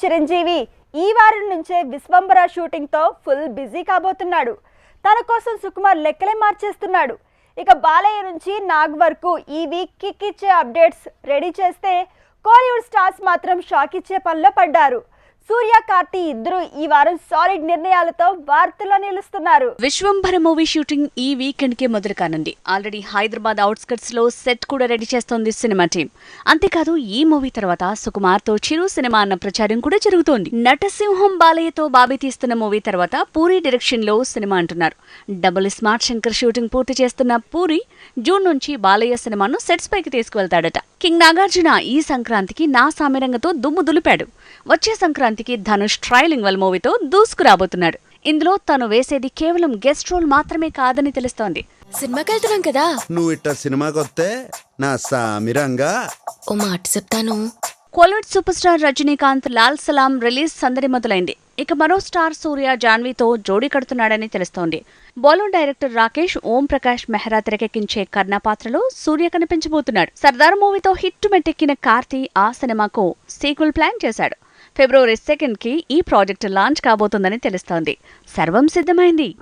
చిరంజీవి ఈ వారం నుంచే విశ్వంబర షూటింగ్తో ఫుల్ బిజీ కాబోతున్నాడు. తన కోసం సుకుమార్ లెక్కలే మార్చేస్తున్నాడు. ఇక బాలయ్య నుంచి నాగ్ వరకు ఈ వీక్ కిక్ ఇచ్చే అప్డేట్స్ రెడీ చేస్తే కోలీవుడ్ స్టార్స్ మాత్రం షాక్ ఇచ్చే పనిలో పడ్డారు. సూర్య కార్తి ఇద్దరు ఈ వారం సాలిడ్ నిర్ణయాలతో వార్తల్లో నిలుస్తున్నారు. విశ్వంభర మూవీ షూటింగ్ ఈ వీకెండ్ కే మొదలు కానుంది. ఆల్రెడీ హైదరాబాద్ అవుట్స్కట్స్లో సెట్ కూడా రెడీ చేస్తోంది సినిమా టీం అంతేకాదు ఈ మూవీ తర్వాత సుకుమార్తో చిరు సినిమా అన్న ప్రచారం కూడా జరుగుతోంది. నటసింహం బాలయ్యతో బాబీ తీస్తున్న మూవీ తర్వాత పూరి డైరెక్షన్లో సినిమా అంటున్నారు. డబుల్ స్మార్ట్ శంకర్ షూటింగ్ పూర్తి చేస్తున్న పూరి జూన్ నుంచి బాలయ్య సినిమాను సెట్స్ పైకి తీసుకువెళ్తాడట. కింగ్ నాగార్జున ఈ సంక్రాంతికి నా సామిరంగతో దుమ్ము దులిపాడు. వచ్చే సంక్రాంతి సంక్రాంతికి ధనుష్ ట్రైలింగ్ వల్ మూవీతో దూసుకురాబోతున్నాడు. ఇందులో తను వేసేది కేవలం గెస్ట్ రోల్ మాత్రమే కాదని తెలుస్తోంది. సినిమాకి వెళ్తున్నాం కదా? నువ్వు ఇట్ట సినిమాకి వస్తే నా సామిరంగా. ఓ మాట చెప్తాను. Kollywood super star Rajinikanth Lal Salaam release సందడి మొదలైంది. ఇక మరో స్టార్ సూర్య జాన్వీతో జోడీ కడుతున్నాడని తెలుస్తోంది. బాలీవుడ్ డైరెక్టర్ రాకేష్ ఓం ప్రకాష్ మెహ్రా తెరకెక్కించే కర్ణ పాత్రలో సూర్య కనిపించబోతున్నాడు. సర్దార్ మూవీతో హిట్ మెట్టెక్కిన కార్తీ ఆ సినిమాకు సీక్వెల్ ప్లాన్ చేశాడు. ఫిబ్రవరి సెకండ్కి ఈ ప్రాజెక్టు లాంచ్ కాబోతుందని తెలుస్తోంది. సర్వం సిద్ధమైంది.